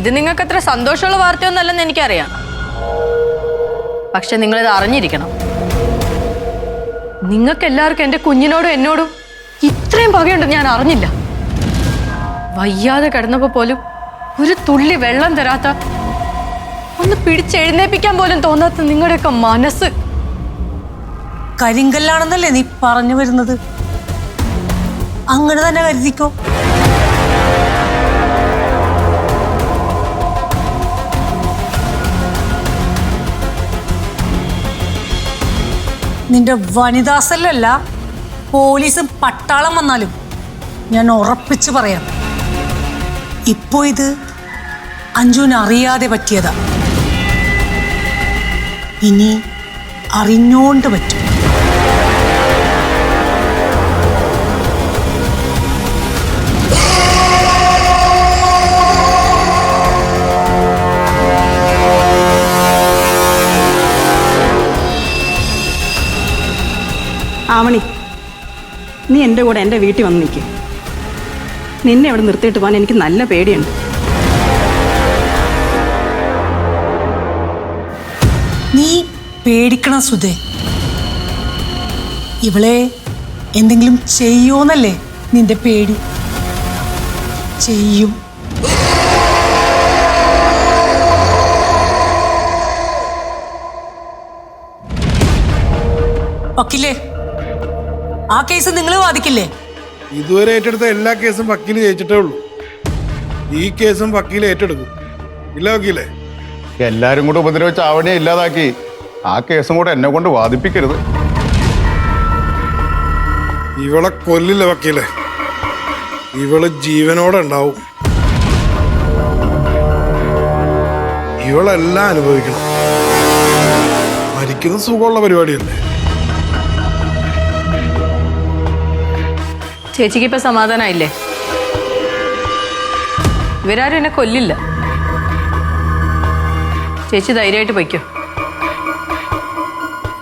ഇത് നിങ്ങൾക്ക് അത്ര സന്തോഷമുള്ള വാർത്തയൊന്നല്ലെന്ന് എനിക്കറിയാം. പക്ഷെ നിങ്ങളിത് അറിഞ്ഞിരിക്കണം. നിങ്ങൾക്ക് എല്ലാവർക്കും എന്റെ കുഞ്ഞിനോടും എന്നോടും ഇത്രയും പകയുണ്ടെന്ന് ഞാൻ അറിഞ്ഞില്ല. വയ്യാതെ കിടന്നപ്പോൾ പോലും ഒരു തുള്ളി വെള്ളം തരാത്ത ഒന്ന് പിടിച്ചെഴുന്നേപ്പിക്കാൻ പോലും തോന്നാത്ത നിങ്ങളുടെയൊക്കെ മനസ്സ്. കരിങ്കല്ലാണെന്നല്ലേ നീ പറഞ്ഞു വരുന്നത്? അങ്ങനെ തന്നെ കരുതിക്കോ? നിന്റെ വനിതാസല്ലല്ല പോലീസും പട്ടാളം വന്നാലും ഞാൻ ഉറപ്പിച്ചു പറയാം. ഇപ്പോ ഇത് അഞ്ജുവിന് അറിയാതെ പറ്റിയതാ. ഇനി അറിഞ്ഞോണ്ട് പറ്റും. നീ എന്റെ കൂടെ എന്റെ വീട്ടിൽ വന്ന് നിൽക്കും നിന്നെ അവിടെ നിർത്തിയിട്ട് പോകാൻ എനിക്ക് നല്ല പേടിയുണ്ട്. നീ പേടിക്കണ സുധേ. ഇവളെ എന്തെങ്കിലും ചെയ്യോന്നല്ലേ നിന്റെ പേടി? ചെയ്യും. വക്കീലേ. ആ കേസ് നിങ്ങൾ വാദിക്കില്ലേ? ഇതുവരെ ഏറ്റെടുത്ത എല്ലാ കേസും വക്കീൽ ജയിച്ചിട്ടേ ഉള്ളൂ. ഈ കേസും വക്കീൽ ഏറ്റെടുക്കും. ഇല്ല വക്കീലേ? എല്ലാരും കൂടെ ഉപദ്രവിച്ച ആവണിയെ ഇല്ലാതാക്കി. ആ കേസും കൂടെ എന്നെ കൊണ്ട് വാദിപ്പിക്കരുത്. ഇവളെ കൊല്ലില്ല വക്കീലെ. ഇവൾ ജീവനോടെ ഉണ്ടാവും. ഇവളെല്ലാം അനുഭവിക്കണം. മരിക്കുന്ന സുഖമുള്ള പരിപാടിയല്ലേ? ചേച്ചിക്ക് ഇപ്പൊ സമാധാനമായില്ലേ ഇവരാരും എന്നെ കൊല്ലില്ല. ചേച്ചി ധൈര്യമായിട്ട് പൊയ്ക്കോ.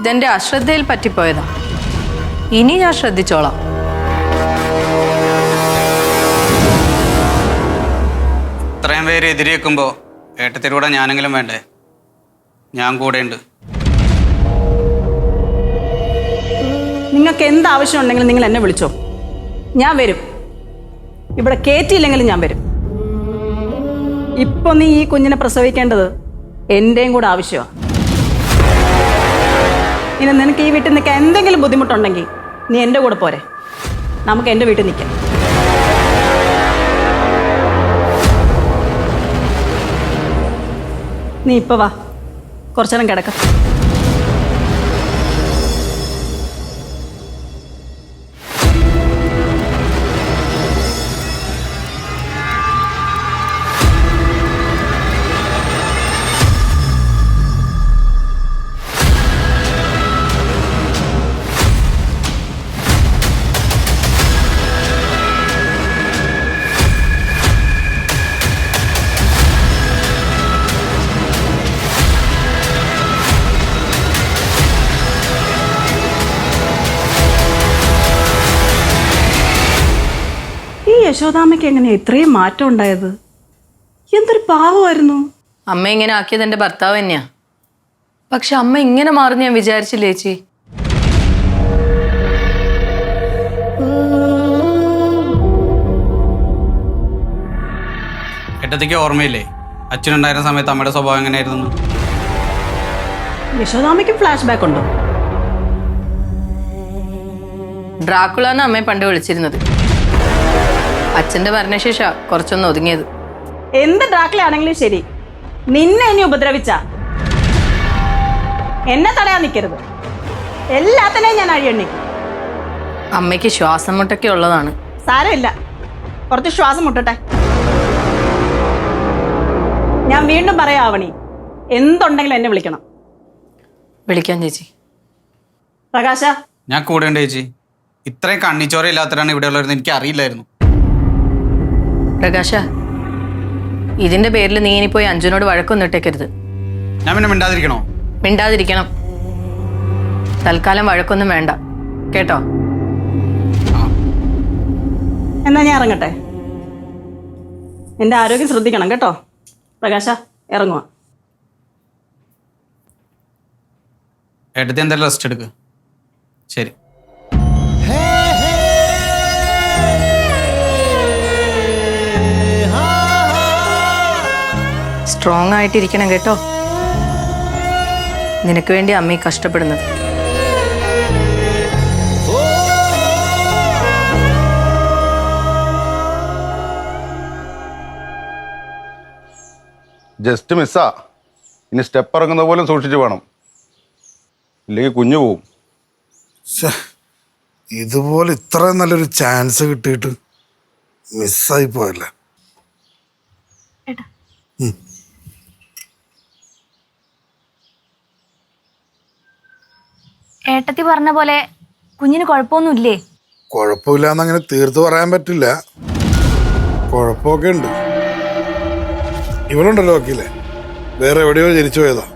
ഇതെന്റെ അശ്രദ്ധയിൽ പറ്റിപ്പോയതാ. ഇനി ഞാൻ ശ്രദ്ധിച്ചോളാം. ഇത്രയും പേര് എതിരി വെക്കുമ്പോൾ ഏട്ടത്തിലൂടെ ഞാനെങ്കിലും വേണ്ടേ? ഞാൻ കൂടെയുണ്ട് നിങ്ങൾക്ക് എന്ത് ആവശ്യം ഉണ്ടെങ്കിലും നിങ്ങൾ എന്നെ വിളിച്ചോ. ഞാൻ വരും. ഇവിടെ കയറ്റിയില്ലെങ്കിലും ഞാൻ വരും. ഇപ്പൊ നീ ഈ കുഞ്ഞിനെ പ്രസവിക്കേണ്ടത് എന്റെയും കൂടെ ആവശ്യമാണ്. ഇനി നിനക്ക് ഈ വീട്ടിൽ നിൽക്കാൻ എന്തെങ്കിലും ബുദ്ധിമുട്ടുണ്ടെങ്കിൽ നീ എന്റെ കൂടെ പോരെ. നമുക്ക് എന്റെ വീട്ടിൽ നിൽക്കാം. നീ ഇപ്പൊ വാ. കുറച്ചേരം കിടക്കാം. യശോദാമ്മയ്ക്ക് എങ്ങനെ ഇത്രയും മാറ്റം ഉണ്ടായത്? എന്തൊരു പാവമായിരുന്നു. അമ്മ ഇങ്ങനെ ആക്കിയത് എന്റെ ഭർത്താവ് തന്നെയാ. പക്ഷെ അമ്മ ഇങ്ങനെ മാറുന്ന ഞാൻ വിചാരിച്ചില്ലേ ചേച്ചി? ഏട്ടത്തിക്ക് ഓർമ്മയില്ലേ? അച്ഛനുണ്ടായിരുന്ന സമയത്ത് അമ്മയുടെ സ്വഭാവം എങ്ങനെയായിരുന്നു? യശോദാമയ്ക്ക് ഫ്ലാഷ് ബാക്ക് ഉണ്ടോ? ഡ്രാക്കുള എന്ന് അമ്മയെ പണ്ട് വിളിച്ചിരുന്നത്. അച്ഛന്റെ ഭരണശേഷ കുറച്ചൊന്ന് ഒതുങ്ങിയത്. എന്ത് ഡ്രാക്കിലാണെങ്കിലും ശരി. നിന്നെ ഇനി ഉപദ്രവിച്ച. എന്നെ തടയാൻ നിൽക്കരുത് എല്ലാത്തിനെയും ഞാൻ അഴിയണ്ണിക്കും. അമ്മയ്ക്ക് ശ്വാസം മുട്ടൊക്കെ ഉള്ളതാണ്. സാരമില്ല. കുറച്ച് ശ്വാസം മുട്ടട്ടെ. ഞാൻ വീണ്ടും പറയാവണി ആവണി. എന്തുണ്ടെങ്കിലും എന്നെ വിളിക്കണം. വിളിക്കാൻ ചേച്ചി. പ്രകാശ. ഞാൻ കൂടെ ഉണ്ട് ചേച്ചി. ഇത്രയും കണ്ണിച്ചോര ഇല്ലാത്തവരാണ് ഇവിടെ ഉള്ളവരെന്ന് എനിക്ക് അറിയില്ലായിരുന്നു പ്രകാശ ഇതിന്റെ പേരിൽ നീ ഇനി പോയി അഞ്ജുനോട് വഴക്കൊന്നും ഇട്ടേക്കരുത്. ഞാൻ പിന്നെ മിണ്ടാതിരിക്കണോ? മിണ്ടാതിരിക്കണം. തൽക്കാലം വഴക്കൊന്നും വേണ്ട. കേട്ടോ? എന്നാ ഞാൻ ഇറങ്ങട്ടെ? എന്റെ ആരോഗ്യം ശ്രദ്ധിക്കണം കേട്ടോ? പ്രകാശ ഇറങ്ങുക ഏട്ടത്തി എന്തായാലും റെസ്റ്റ് എടുക്കുക ശരി. സ്ട്രോങ് ആയിട്ടിരിക്കണം കേട്ടോ. നിനക്ക് വേണ്ടി അമ്മ കഷ്ടപ്പെടുന്നത്. ജസ്റ്റ് മിസ്സാ ഇനി സ്റ്റെപ്പ് ഇറങ്ങുന്ന പോലും സൂക്ഷിച്ചു വേണം. ഇല്ലെങ്കിൽ കുഞ്ഞു പോവും. ഇതുപോലെ ഇത്ര നല്ലൊരു ചാൻസ് കിട്ടിയിട്ട് മിസ്സായി പോയല്ലേ? ഏട്ടത്തി പറഞ്ഞ പോലെ കുഞ്ഞിന് കുഴപ്പമൊന്നുമില്ലേ? കുഴപ്പമില്ലാന്ന് അങ്ങനെ തീർത്ത് പറയാൻ പറ്റില്ല. കുഴപ്പമൊക്കെ ഉണ്ട്. ഇവളുണ്ടല്ലോ വക്കീലെ? വേറെ എവിടെയോ ജനിച്ചു പോയതാ.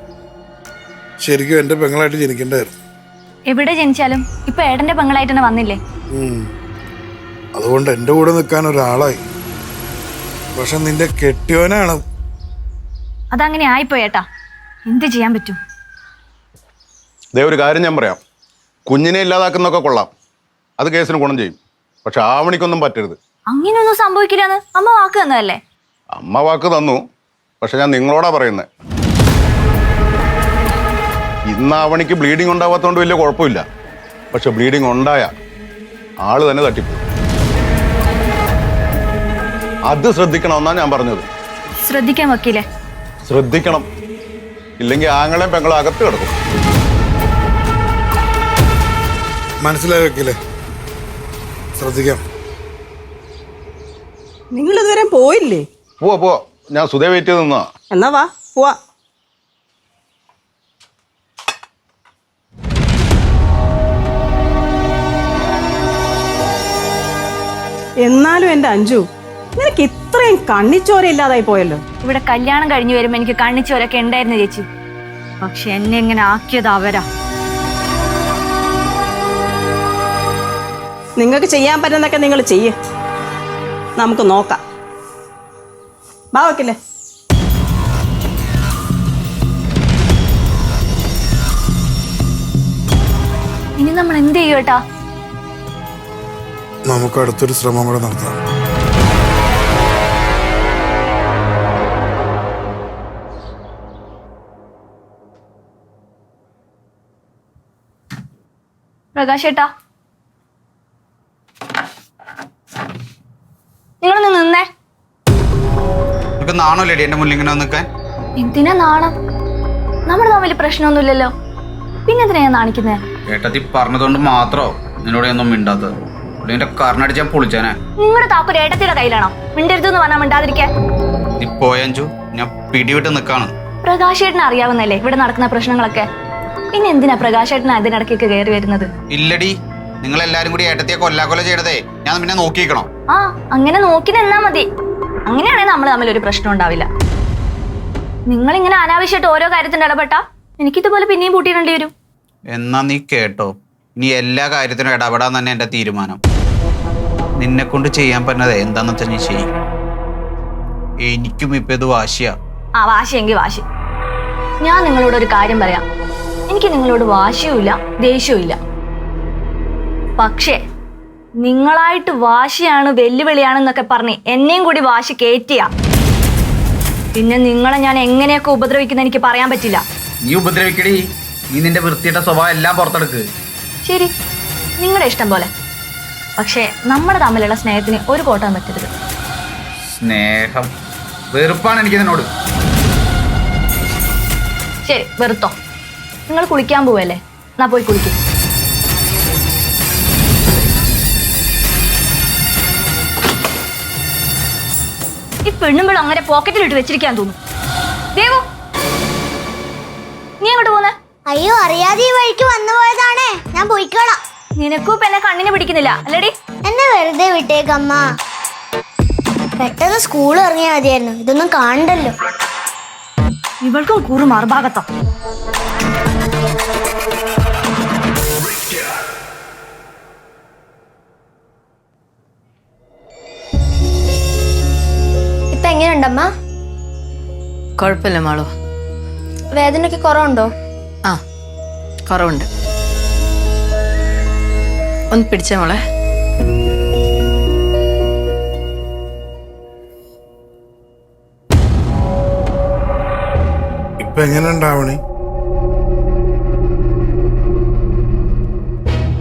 ശരിക്കും എന്റെ പെങ്ങളായിട്ട് ജനിക്കേണ്ടായിരുന്നു. എവിടെ ജനിച്ചാലും ഇപ്പൊ ഏട്ടന്റെ പെങ്ങളായിട്ട് തന്നെ വന്നില്ലേ? അതുകൊണ്ട് എന്റെ കൂടെ നിൽക്കാൻ ഒരാളായി. പക്ഷെ നിന്റെ കെട്ടിയോനാണ്. അതങ്ങനെ ആയിപ്പോയേട്ടാ എന്ത് ചെയ്യാൻ പറ്റും? ദേ ഒരു കാര്യം ഞാൻ പറയാം. കുഞ്ഞിനെ ഇല്ലാതാക്കുന്നൊക്കെ കൊള്ളാം. അത് കേസിന് ഗുണം ചെയ്യും. പക്ഷെ ആവണിക്കൊന്നും പറ്റരുത്. അങ്ങനെയൊന്നും സംഭവിക്കില്ലെന്ന് അമ്മ വാക്ക് തന്നതല്ലേ? അമ്മ വാക്ക് തന്നു. പക്ഷെ ഞാൻ നിങ്ങളോടാ പറയുന്നത് ഇന്ന് ആവണിക്ക് ബ്ലീഡിംഗ് ഉണ്ടാവാത്തതുകൊണ്ട് വലിയ കുഴപ്പമില്ല. പക്ഷെ ബ്ലീഡിംഗ് ഉണ്ടായ ആൾ തന്നെ തട്ടിപ്പോയി അത് ശ്രദ്ധിക്കണമെന്നാണ് ഞാൻ പറഞ്ഞത്. ശ്രദ്ധിക്കാൻ വക്കീലേ. ശ്രദ്ധിക്കണം. ഇല്ലെങ്കിൽ ആങ്ങളെയും പെങ്ങളും അകത്ത് കിടക്കും. മനസ്സിലായി വെക്കില്ലേ ശ്രദ്ധിക്കാം. നിങ്ങൾ ഇതുവരെ പോയില്ലേ? പോവാ പോവാ. ഞാൻ സുധേ വെയിറ്റ് ചെയ്ത് നിന്നാ. എന്നാ വാ പോവാ. എന്നാലും എന്റെ അഞ്ജു നിനക്ക് ഇത്രയും കണ്ണിച്ചോര ഇല്ലാതായി പോയല്ലോ. ഇവിടെ കല്യാണം കഴിഞ്ഞു വരുമ്പോ എനിക്ക് കണ്ണിച്ചോരൊക്കെ ഉണ്ടായിരുന്നു ചേച്ചി. പക്ഷെ എന്നെ ഇങ്ങനെ ആക്കിയത് അവരാ. നിങ്ങൾക്ക് ചെയ്യാൻ പറ്റുന്നൊക്കെ നിങ്ങൾ ചെയ്യ്. നമുക്ക് നോക്കാം. വാ വക്കില്ലേ ഇനി നമ്മൾ എന്ത് ചെയ്യും ഏട്ടാ? നമുക്ക് അടുത്തൊരു ശ്രമം കൂടെ നടത്താം. പ്രകാശ് ഏട്ടാ നിനക്ക് ലേഡി എന്റെ മുന്നിൽ ഇങ്ങനെ നിൽക്കാൻ എന്തിനാ നാണം? നമ്മുടെ തമ്മിൽ പ്രശ്നമൊന്നുമില്ലല്ലോ. പിന്നെന്തിനാ ഞാൻ നാണിക്കുന്നേ? ഏട്ടത്തി പറഞ്ഞതുകൊണ്ട് മാത്രോ നിന്നോട് ഒന്നും മിണ്ടാത്തത്. നിന്റെ കർണടിച്ച് ഞാൻ പൊളിച്ചാനെ. നിങ്ങളുടെ താക്കൊരു ഏട്ടത്തിയുടെ കയ്യിലാണോ? മിണ്ടരുതെന്ന് പറഞ്ഞാൽ മിണ്ടാതിരിക്കാൻ. നീ പോയഞ്ചു ഞാൻ പിടിവിട്ട് നിൽക്കാണ് പ്രകാശേട്ടനെ അറിയാവുന്നല്ലേ ഇവിടെ നടക്കുന്ന പ്രശ്നങ്ങളൊക്കെ? പിന്നെ എന്തിനാ പ്രകാശേട്ടൻ അതിനിടയ്ക്കൊക്കെ കയറി വരുന്നത്? ഇല്ലടി നിങ്ങൾ എല്ലാരും കൂടി ഏട്ടത്തിയെ കൊല്ലാക്കൊല ചെയ്യണതേ. ഞാൻ പിന്നെ നോക്കിക്കണം ആ അങ്ങനെ നോക്കി നിന്നാ മതി. അങ്ങനെയാണെങ്കിൽ നമ്മൾ തമ്മിൽ ഒരു പ്രശ്നം ഉണ്ടാവില്ല. നിങ്ങൾ ഇങ്ങനെ അനാവശ്യമായിട്ട് ഓരോ കാര്യത്തിന് ഇടപെട്ടാ എനിക്കിതുപോലെ പിന്നെയും പൂട്ടിയിടേണ്ടി വരും. എന്നാ നീ കേട്ടോ. നീ എല്ലാ കാര്യത്തിനും ഇടപെടാൻ തന്നെ എന്റെ തീരുമാനം. നിന്നെ കൊണ്ട് ചെയ്യാൻ പറ്റുന്നത് എന്താന്ന് വെച്ചാൽ നീ ചെയ്യും. എനിക്കും ഇപ്പൊ ഇത് വാശിയാ. ആ വാശിയെങ്കിൽ വാശി. ഞാൻ നിങ്ങളോട് ഒരു കാര്യം പറയാം. എനിക്ക് നിങ്ങളോട് വാശിയുമില്ല ദേഷ്യവുമില്ല. പക്ഷേ നിങ്ങളായിട്ട് വാശിയാണ് വെല്ലുവിളിയാണെന്നൊക്കെ പറഞ്ഞ് എന്നെയും കൂടി വാശി കയറ്റിയ പിന്നെ നിങ്ങളെ ഞാൻ എങ്ങനെയൊക്കെ ഉപദ്രവിക്കുന്ന എനിക്ക് പറയാൻ പറ്റില്ല. നീ ഉപദ്രവിക്കടി. നീ നിന്റെ വൃത്തിയുടെ സ്വഭാവം എല്ലാം പുറത്തെടുക്ക്. ശരി. നിങ്ങളുടെ ഇഷ്ടം പോലെ. പക്ഷേ നമ്മുടെ തമ്മിലുള്ള സ്നേഹത്തിന് ഒരു കോട്ടം പറ്റരുത്. സ്നേഹം. വെറുപ്പാണ് എനിക്ക് നിന്നോട്. ശരി വെറുത്തോ. നിങ്ങൾ കുളിക്കാൻ പോവല്ലേ? എന്നാ പോയി കുളിക്കും. പെണ്ണുമ്പോൾ അങ്ങനെ പോക്കറ്റിലിട്ട് വെച്ചിരിക്കാൻ തോന്നും. ദേവു നീ അങ്ങോട്ട് പോന്നെ? അയ്യോ അറിയാതെ ഈ വഴിക്ക് വന്നു പോയതാണേ. ഞാൻ പോയിക്കോളാം. നിനക്കും ഇപ്പൊ എന്നെ കണ്ണിന് പിടിക്കുന്നില്ല അല്ലടി? എന്നെ വെറുതെ വിട്ടേക്കമ്മ. പെട്ടെന്ന് സ്കൂൾ ഇറങ്ങിയാൽ മതിയായിരുന്നു. ഇതൊന്നും കാണണ്ടല്ലോ. ഇവൾക്കും കൂറ് മറുഭാഗത്തോ. എങ്ങനെയുണ്ടമ്മ? കുഴപ്പമില്ല മാളു. വേദനയ്ക്ക് കുറവുണ്ടോ? ആ കുറവുണ്ട്. ഒന്ന് പിടിച്ചേ മോളെ. ഇപ്പൊ എങ്ങനെ ഉണ്ടാവണേ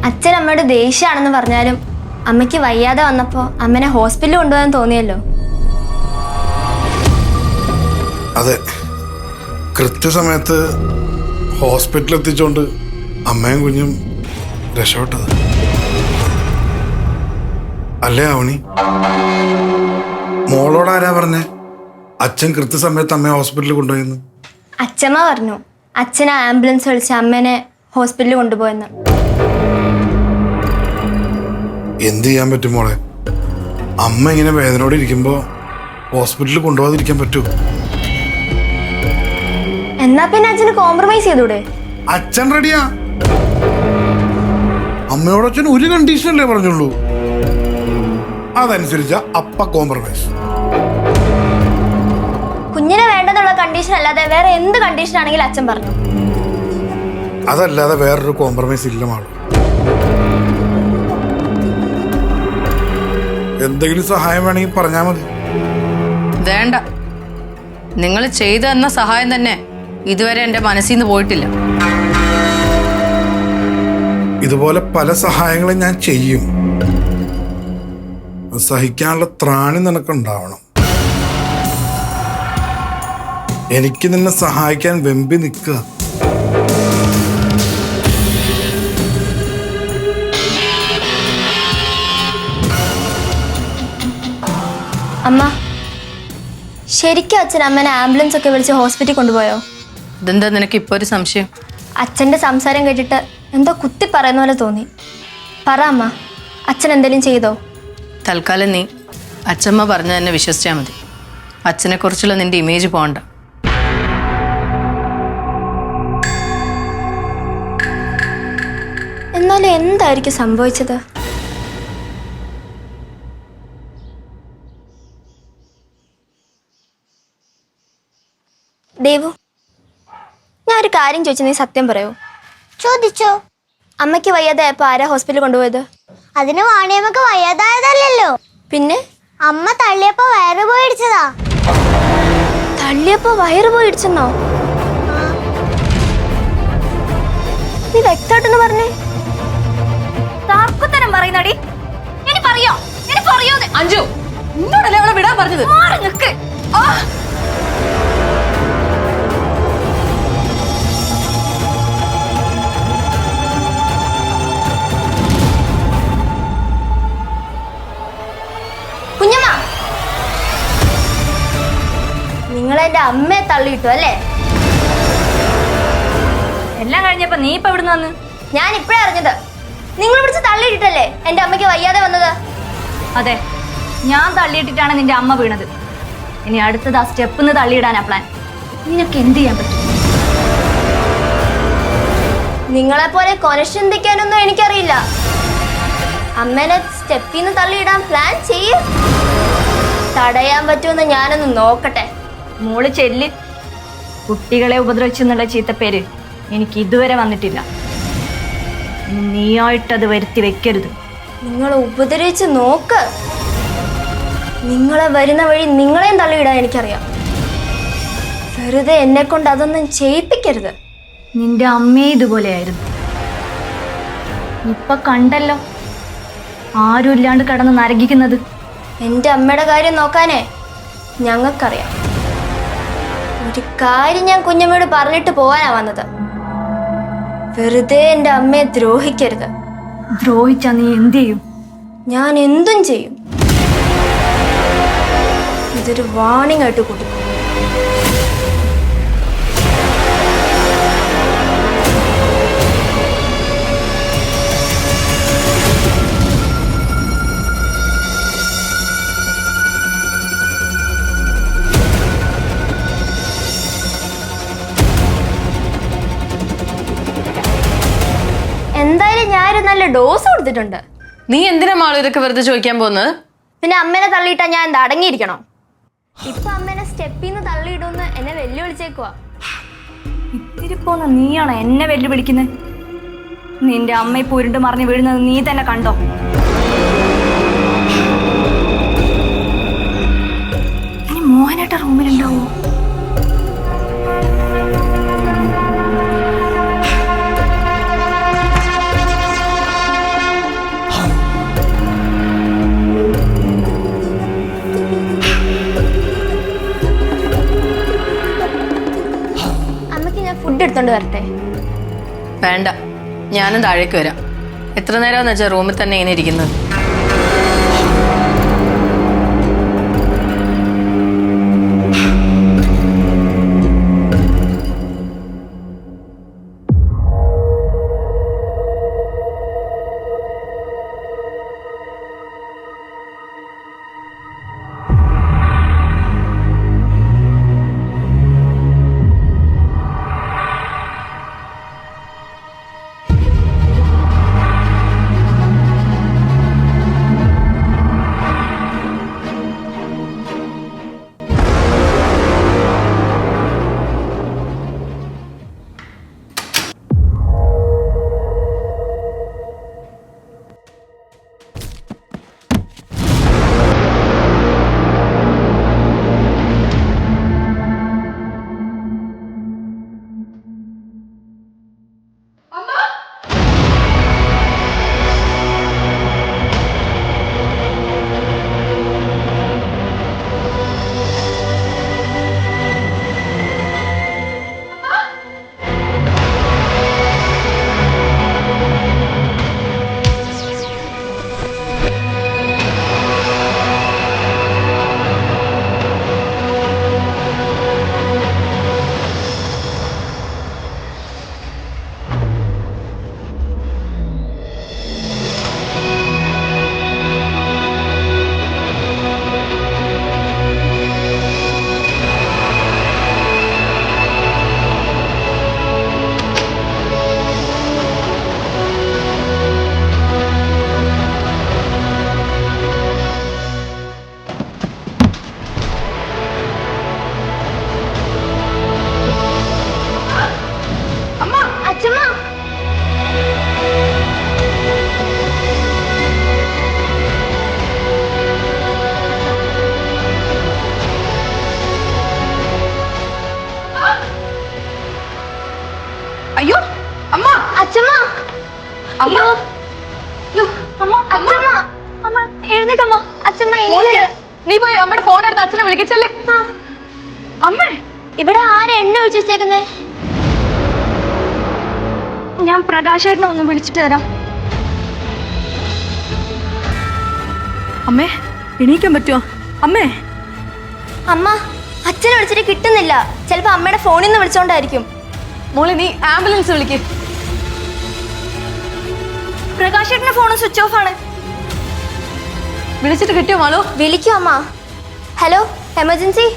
അച്ഛൻ അമ്മയുടെ ദേഷ്യമാണെന്ന് പറഞ്ഞാലും അമ്മയ്ക്ക് വയ്യാതെ വന്നപ്പോൾ അമ്മനെ ഹോസ്പിറ്റലിൽ കൊണ്ടുപോകാൻ തോന്നിയല്ലോ. അതെ. കൃത്യസമയത്ത് ഹോസ്പിറ്റലിൽ എത്തിച്ചുകൊണ്ട് അമ്മയും കുഞ്ഞും രക്ഷപ്പെട്ടത്. അല്ലേ അവണി മോളോട് ആരാ പറഞ്ഞേ? അച്ഛൻ കൃത്യസമയത്ത് അമ്മയെ ഹോസ്പിറ്റലിൽ കൊണ്ടുപോയെന്ന്? അച്ഛമ്മ പറഞ്ഞു. അച്ഛൻ ആംബുലൻസ് വിളിച്ച് അമ്മേനെ ഹോസ്പിറ്റലിൽ കൊണ്ടുപോയെന്ന്. എന്ത് ചെയ്യാൻ പറ്റും മോളെ? അമ്മ ഇങ്ങനെ വേദനയോടെ ഇരിക്കുമ്പോൾ ഹോസ്പിറ്റലിൽ കൊണ്ടുപോകാതിരിക്കാൻ പറ്റുമോ എന്നാ പിന്നെ അച്ഛന് കോംപ്രമൈസ് ചെയ്തൂടെ? അച്ഛൻ റെഡിയാ അമ്മയോട് അച്ഛൻ ഒരു കണ്ടീഷനല്ലേ പറഞ്ഞുള്ളൂ? അതനുസരിച്ച അപ്പ കോംപ്രമൈസ് കുഞ്ഞിനെ വേണ്ടെന്നുള്ള കണ്ടീഷൻ അല്ലാതെ വേറെ എന്ത് കണ്ടീഷൻ ആണെങ്കിൽ അച്ഛൻ പറഞ്ഞു. അതല്ലാതെ വേറൊരു കോംപ്രമൈസ് ഇല്ല മാളു. എന്തെങ്കിലും സഹായം വേണമെങ്കിൽ പറഞ്ഞാൽ മതി. വേണ്ട. നിങ്ങൾ ചെയ്തു തന്ന സഹായം തന്നെ ഇതുവരെ എന്റെ മനസ്സിൽ നിന്ന് പോയിട്ടില്ല. ഇതുപോലെ പല സഹായങ്ങളും ഞാൻ ചെയ്യും. സഹിക്കാനുള്ള ത്രാണി നിനക്കുണ്ടാവണം. എനിക്ക് നിന്നെ സഹായിക്കാൻ വെമ്പി നിൽക്കുക. അമ്മ ശരിക്കും അച്ഛൻ അമ്മനെ ആംബുലൻസ് ഒക്കെ വിളിച്ച് ഹോസ്പിറ്റലിൽ കൊണ്ടുപോയോ? ഇതെന്താ നിനക്ക് ഇപ്പൊ ഒരു സംശയം? അച്ഛന്റെ സംസാരം കേട്ടിട്ട് എന്തോ കുത്തി പറയുന്ന പോലെ തോന്നി. പറ അമ്മ അച്ഛൻ എന്തെങ്കിലും ചെയ്തോ? തൽക്കാലം നീ അച്ഛമ്മ പറഞ്ഞ തന്നെ വിശ്വസിച്ചാൽ മതി. അച്ഛനെ കുറിച്ചുള്ള നിന്റെ ഇമേജ് പോകണ്ട എന്നാലും എന്തായിരിക്കും സംഭവിച്ചത്? ദേവു ഞാൻ ഒരു കാര്യം ചോദിച്ചു നീ സത്യം പറയൂ. ചോദിച്ചോ? അമ്മയ്ക്ക് വയ്യാതെ ആയപ്പോ ആരാ ഹോസ്പിറ്റലിൽ കൊണ്ടുപോയത്? അതിന് വാണിയമ്മക്ക് വയ്യാതായതല്ലല്ലോ. പിന്നെ? അമ്മ തള്ളിയപ്പോ വയറ് പോയിടിച്ചതാ. തള്ളിയപ്പോ വയറ് പോയി ഇടിച്ചെന്നോ നീ വ്യക്തമായിട്ടൊന്ന് പറഞ്ഞേ. താക്കുത്തരം പറയുന്നടി. ഇനി പറയോ? ഇനി പറയോ അഞ്ജു എന്നോടല്ലേ അവളെ വിടാൻ പറഞ്ഞത്? മാറി കുഞ്ഞമ്മ നിങ്ങൾ എന്റെ അമ്മയെ തള്ളിയിട്ടു അല്ലേ? എല്ലാം കഴിഞ്ഞപ്പോ നീ ഇപ്പൊ ഇവിടുന്ന് വന്ന്? ഞാൻ ഇപ്പഴേ അറിഞ്ഞത്. നിങ്ങൾ പിടിച്ച് തള്ളിയിട്ടല്ലേ എന്റെ അമ്മയ്ക്ക് വയ്യാതെ വന്നത്? അതെ ഞാൻ തള്ളിയിട്ടിട്ടാണ് നിന്റെ അമ്മ വീണത്. ഇനി അടുത്തത് ആ സ്റ്റെപ്പിന്ന് തള്ളിയിടാനാ പ്ലാൻ നിനക്ക് എന്ത് ചെയ്യാൻ പറ്റും? നിങ്ങളെ പോലെ കൊനശന്തിക്കാനൊന്നും എനിക്കറിയില്ല. അമ്മേനെ സ്റ്റെപ്പിന്ന് തള്ളിയിടാൻ പ്ലാൻ ചെയ്യും. തടയാൻ പറ്റുമെന്ന് ഞാനൊന്ന് നോക്കട്ടെ. മോൾ ചെല്ല്. കുട്ടികളെ ഉപദ്രവിച്ചെന്നുള്ള ചീത്തപ്പേര് എനിക്ക് ഇതുവരെ വന്നിട്ടില്ല. നീയായിട്ടത് വരുത്തി വെക്കരുത്. നിങ്ങളെ ഉപദ്രവിച്ച് നോക്ക്. നിങ്ങളെ വരുന്ന വഴി നിങ്ങളെയും തള്ളിയിടാൻ എനിക്കറിയാം. വെറുതെ എന്നെ കൊണ്ട് അതൊന്നും ചെയ്യിപ്പിക്കരുത്. നിന്റെ അമ്മയെ ഇതുപോലെയായിരുന്നു. ഇപ്പൊ കണ്ടല്ലോ. ആരും ഇല്ലാണ്ട് കടന്ന് നരകിക്കുന്നത്. എന്റെ അമ്മയുടെ കാര്യം നോക്കാനേ ഞങ്ങൾക്കറിയാം. ഒരു കാര്യം ഞാൻ കുഞ്ഞമ്മയോട് പറഞ്ഞിട്ട് പോവാനാ വന്നത്. വെറുതെ എന്റെ അമ്മയെ ദ്രോഹിക്കരുത്. ദ്രോഹിച്ച നീ എന്ത് ചെയ്യും? ഞാൻ എന്തും ചെയ്യും. ഇതൊരു വാണിംഗ് ആയിട്ട് കൂട്ടി നല്ല ഡോസ് കൊടുത്തിട്ടുണ്ട്. നീ എന്തിനാ മാളു ഇതൊക്കെ വെറുതെ ചോദിക്കാൻ പോകുന്നത്? പിന്നെ അമ്മേനെ തള്ളിയിട്ടാ ഞാൻ എന്താ അടങ്ങിയിരിക്കണോ? ഇപ്പൊ അമ്മേനെ സ്റ്റെപ്പിൽ നിന്ന് തള്ളിയിടുമെന്ന് എന്നെ വെല്ലുവിളിച്ചേക്കുവാ. ഇത്തിരി പോന്ന നീയാണോ എന്നെ വെല്ലുവിളിക്കുന്നത് നിന്റെ അമ്മ ഇപ്പൊ ഉരുണ്ട് മറിഞ്ഞ് വീഴുന്നത് നീ തന്നെ കണ്ടോ? ഇനി മോഹനേട്ട റൂമിലുണ്ടാവോ? എടുത്തോണ്ട് വരട്ടെ. വേണ്ട. ഞാനും താഴേക്ക് വരാം. എത്ര നേരമെന്ന് വെച്ചാൽ റൂമിൽ തന്നെ ഇങ്ങനെ ഇരിക്കുന്നത്? അയ്യോ അമ്മ. അച്ഛമ്മ. അയ്യോ. അയ്യോ, അമ്മ അച്ഛമ്മ. അമ്മ എഴുന്നേക്കമ്മ അച്ഛമ്മ. നീ പോയി അമ്മയുടെ ഫോൺ എടുത്ത് അച്ഛനെ വിളിക്കച്ചല്ലേ? അമ്മേ. ഇവിടെ ആരെ എണ്ണ ഒഴിച്ച് വെച്ചേക്കുന്നേ? ഞാൻ പ്രകാശേട്ടനെ ഒന്ന് വിളിച്ചിട്ട് തരാം അമ്മേ എണീക്കാൻ പറ്റുമോ അമ്മേ. അമ്മ അച്ഛനെ വിളിച്ചിട്ട് കിട്ടുന്നില്ല. ചിലപ്പോ അമ്മയുടെ ഫോണിൽ നിന്ന് വിളിച്ചോണ്ടായിരിക്കും. മോളെ നീ ആംബുലൻസ് വിളിക്ക്. പ്രകാശേട്ടന്റെ ഫോൺ സ്വിച്ച് ഓഫ് ആണ്. വിളിച്ചിട്ട് കിട്ടിയോ മാളു? വിളിക്കൂ അമ്മ. Hello emergency?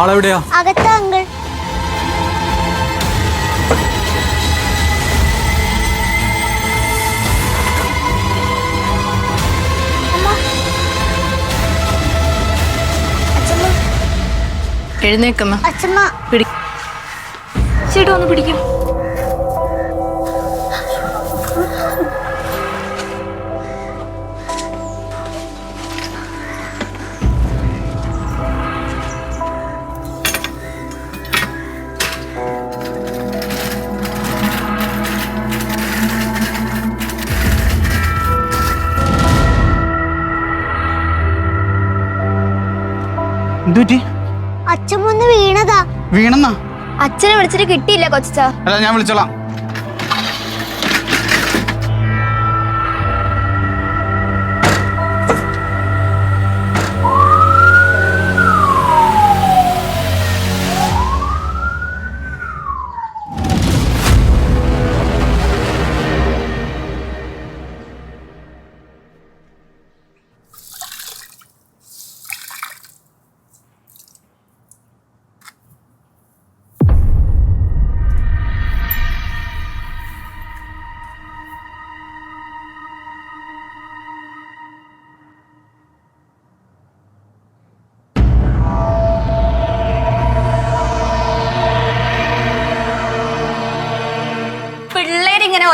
ആളെവിടെയാ? അകത്ത അങ്കിൾ. എഴുന്നേക്കമ്മ അച്ഛമ്മ. പിടി ചേട്ടാ ഒന്ന് പിടിക്കും. എന്തുപറ്റി? അച്ഛമ്മ വന്ന് വീണതാ. വീണെന്നാ? അച്ഛനെ വിളിച്ചിട്ട് കിട്ടിയില്ല കൊച്ചാ അല്ല ഞാൻ വിളിച്ചോളാം.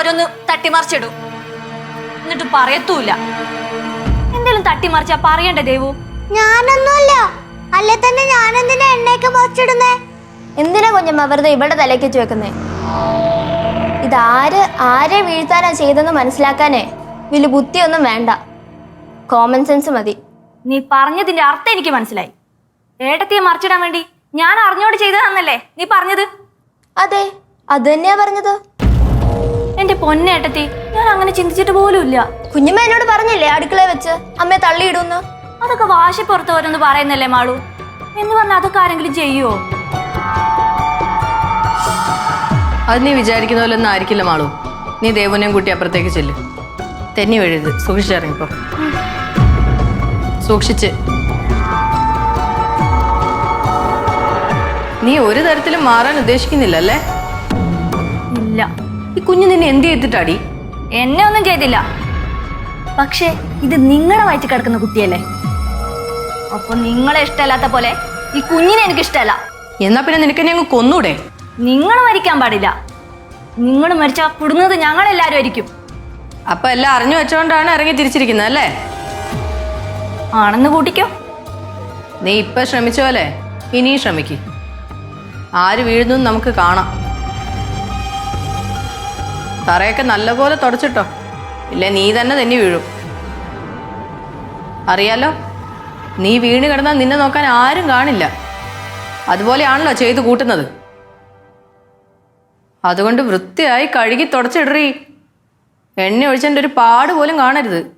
ഓരോന്ന് തട്ടിമറിച്ചിടും. എന്നിട്ട് പറയത്തൂല എന്തേലും തട്ടിമറിച്ചാ പറയണ്ടേ ദേവു? ഞാനൊന്നുമല്ല. അല്ലെ തന്നെ ഞാൻ എന്തിനാ എണ്ണയൊക്കെ മറിച്ചിടുന്നേ എന്തിനാ കുഞ്ഞമ്മ വെറുതെ ഇവിടെ തലയ്ക്ക് വെക്കുന്നേ? ഇതാര് ആരെ വീഴ്ത്താനാ ചെയ്തെന്ന് മനസ്സിലാക്കാനേ? വലിയ ബുദ്ധിയൊന്നും വേണ്ട. കോമൺ സെൻസ് മതി. നീ പറഞ്ഞതിന്റെ അർത്ഥം എനിക്ക് മനസ്സിലായി. ഏട്ടത്തിയെ മറിച്ചിടാൻ വേണ്ടി ഞാൻ അറിഞ്ഞോട് ചെയ്തതാന്നല്ലേ നീ പറഞ്ഞത്? അതെ അത് തന്നെയാ പറഞ്ഞത്. എന്റെ പൊന്നേട്ടത്തി ഞാൻ അങ്ങനെ ചിന്തിച്ചിട്ട് പോലും ഇല്ല. കുഞ്ഞമ്മ എന്നോട് പറഞ്ഞില്ലേ അടുക്കളയിൽ വെച്ച് അമ്മയെ തള്ളിയിടുന്നു? അതൊക്കെ വാശിപ്പുറത്ത് ഓരോന്ന് പറയുന്നല്ലേ മാളു? എന്ന് പറഞ്ഞാൽ അതൊക്കെ ആരെങ്കിലും ചെയ്യുവോ? അത് നീ വിചാരിക്കുന്ന പോലെ ഒന്നും ആയിരിക്കില്ല മാളു. നീ ദേവനെയും കൂട്ടി അപ്പുറത്തേക്ക് ചെല്ല്. തെന്നി വീഴരുത് സൂക്ഷിച്ചിറങ്ങിപ്പോ സൂക്ഷിച്ച്. നീ ഒരു തരത്തിലും മാറാൻ ഉദ്ദേശിക്കുന്നില്ല അല്ലേ ഇല്ല. ഈ കുഞ്ഞു നിന്നെ എന്ത് ചെയ്തിട്ടാടി? എന്നെ ഒന്നും ചെയ്തില്ല. പക്ഷേ ഇത് നിങ്ങളുടെ വയറ്റിൽ കിടക്കുന്ന കുട്ടിയല്ലേ? അപ്പൊ നിങ്ങളെ ഇഷ്ടമല്ലാത്ത പോലെ ഈ കുഞ്ഞിനെ എനിക്ക് ഇഷ്ടമല്ല എന്നാ പിന്നെ നിനക്ക് അങ്ങ് കൊന്നൂടെ? നിങ്ങൾ മരിക്കാൻ പാടില്ല. നിങ്ങൾ മരിച്ചാ കുടുങ്ങുന്നത് ഞങ്ങളെല്ലാരും ആയിരിക്കും. അപ്പൊ എല്ലാം അറിഞ്ഞു വെച്ചോണ്ടാണ് ഇറങ്ങി തിരിച്ചിരിക്കുന്നത് അല്ലേ? ആണെന്ന് കൂട്ടിക്കോ. നീ ഇപ്പൊ ശ്രമിച്ചോ അല്ലേ ഇനിയും ശ്രമിക്ക്. ആര് വീഴുന്നു നമുക്ക് കാണാം. തറയൊക്കെ നല്ലപോലെ തുടച്ചിട്ടോ. ഇല്ലേ നീ തന്നെ തന്നെ വീഴും. അറിയാലോ നീ വീണ് കിടന്നാൽ നിന്നെ നോക്കാൻ ആരും കാണില്ല. അതുപോലെയാണല്ലോ ചെയ്തു കൂട്ടുന്നത്. അതുകൊണ്ട് വൃത്തിയായി കഴുകി തുടച്ചിടറി. എണ്ണ ഒഴിച്ചതിന്റെ ഒരു പാട് പോലും കാണരുത്.